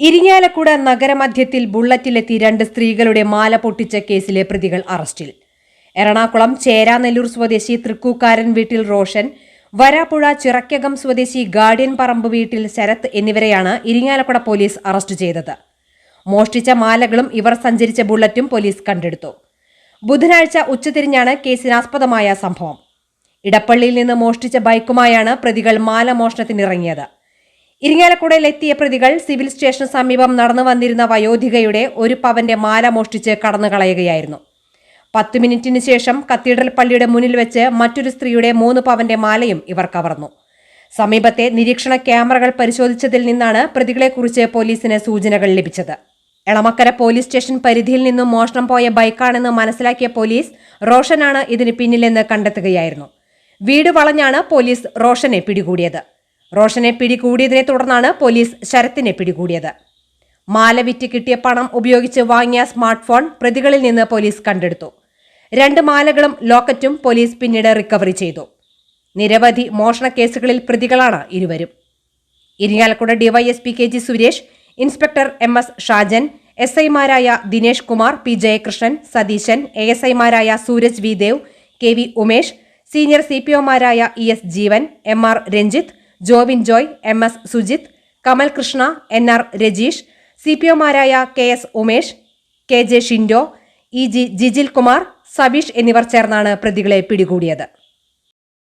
ഇരിങ്ങാലക്കുട നഗരമധ്യത്തിൽ ബുള്ളറ്റിലെത്തി രണ്ട് സ്ത്രീകളുടെ മാല പൊട്ടിച്ച കേസിലെ പ്രതികൾ അറസ്റ്റിൽ. എറണാകുളം ചേരാനെല്ലൂർ സ്വദേശി തൃക്കൂക്കാരൻ വീട്ടിൽ റോഷൻ വരാപ്പുഴ ചിറക്കകം സ്വദേശി ഗാർഡിയൻ പറമ്പ് വീട്ടിൽ ശരത് എന്നിവരെയാണ് ഇരിങ്ങാലക്കുട പോലീസ് അറസ്റ്റ് ചെയ്തത്. മോഷ്ടിച്ച മാലകളും ഇവർ സഞ്ചരിച്ച ബുള്ളറ്റും പോലീസ് കണ്ടെടുത്തു. ബുധനാഴ്ച ഉച്ചതിരിഞ്ഞാണ് കേസിനാസ്പദമായ സംഭവം. ഇടപ്പള്ളിയിൽ നിന്ന് മോഷ്ടിച്ച ബൈക്കുമായാണ് പ്രതികൾ മാല മോഷണത്തിനിറങ്ങിയത്. ഇരിങ്ങാലക്കുടയിൽ എത്തിയ പ്രതികൾ സിവിൽ സ്റ്റേഷന് സമീപം നടന്നു വന്നിരുന്ന വയോധികയുടെ ഒരു പവന്റെ മാല മോഷ്ടിച്ച് കടന്നു കളയുകയായിരുന്നു. പത്ത് മിനിറ്റിന് ശേഷം കത്തീഡ്രൽ പള്ളിയുടെ മുന്നിൽ വെച്ച് മറ്റൊരു സ്ത്രീയുടെ മൂന്ന് പവന്റെ മാലയും ഇവർ കവർന്നു. സമീപത്തെ നിരീക്ഷണ ക്യാമറകൾ പരിശോധിച്ചതിൽ നിന്നാണ് പ്രതികളെക്കുറിച്ച് പോലീസിന് സൂചനകൾ ലഭിച്ചത്. എളമക്കര പോലീസ് സ്റ്റേഷൻ പരിധിയിൽ നിന്നും മോഷണം പോയ ബൈക്കാണെന്ന് മനസ്സിലാക്കിയ പോലീസ് റോഷനാണ് ഇതിന് പിന്നിലെന്ന് കണ്ടെത്തുകയായിരുന്നു. വീട് വളഞ്ഞാണ് പോലീസ് റോഷനെ പിടികൂടിയത്. റോഷനെ പിടികൂടിയതിനെ തുടർന്നാണ് പോലീസ് ശരത്തിനെ പിടികൂടിയത്. മാല വിറ്റ് കിട്ടിയ പണം ഉപയോഗിച്ച് വാങ്ങിയ സ്മാർട്ട് ഫോൺ പ്രതികളിൽ നിന്ന് പോലീസ് കണ്ടെടുത്തു. രണ്ട് മാലകളും ലോക്കറ്റും പോലീസ് പിന്നീട് റിക്കവറി ചെയ്തു. നിരവധി മോഷണ കേസുകളിൽ പ്രതികളാണ് ഇരുവരും. Irinjalakuda DYSP K G Suresh inspector M S Shajan S ഐമാരായ Dinesh Kumar P Jayakrishnan Satheesan A S ഐമാരായ Sooraj V Dev K V Umesh senior C P ഒമാരായ E S Jeevan M R Ranjith Jovin Joy M S Sujith Kamal Krishna N R Rajeesh C P ഒമാരായ K S Umesh K J Shindo E G Jijil Kumar Sabeesh എന്നിവർ ചേർന്നാണ് പ്രതികളെ പിടികൂടിയത്.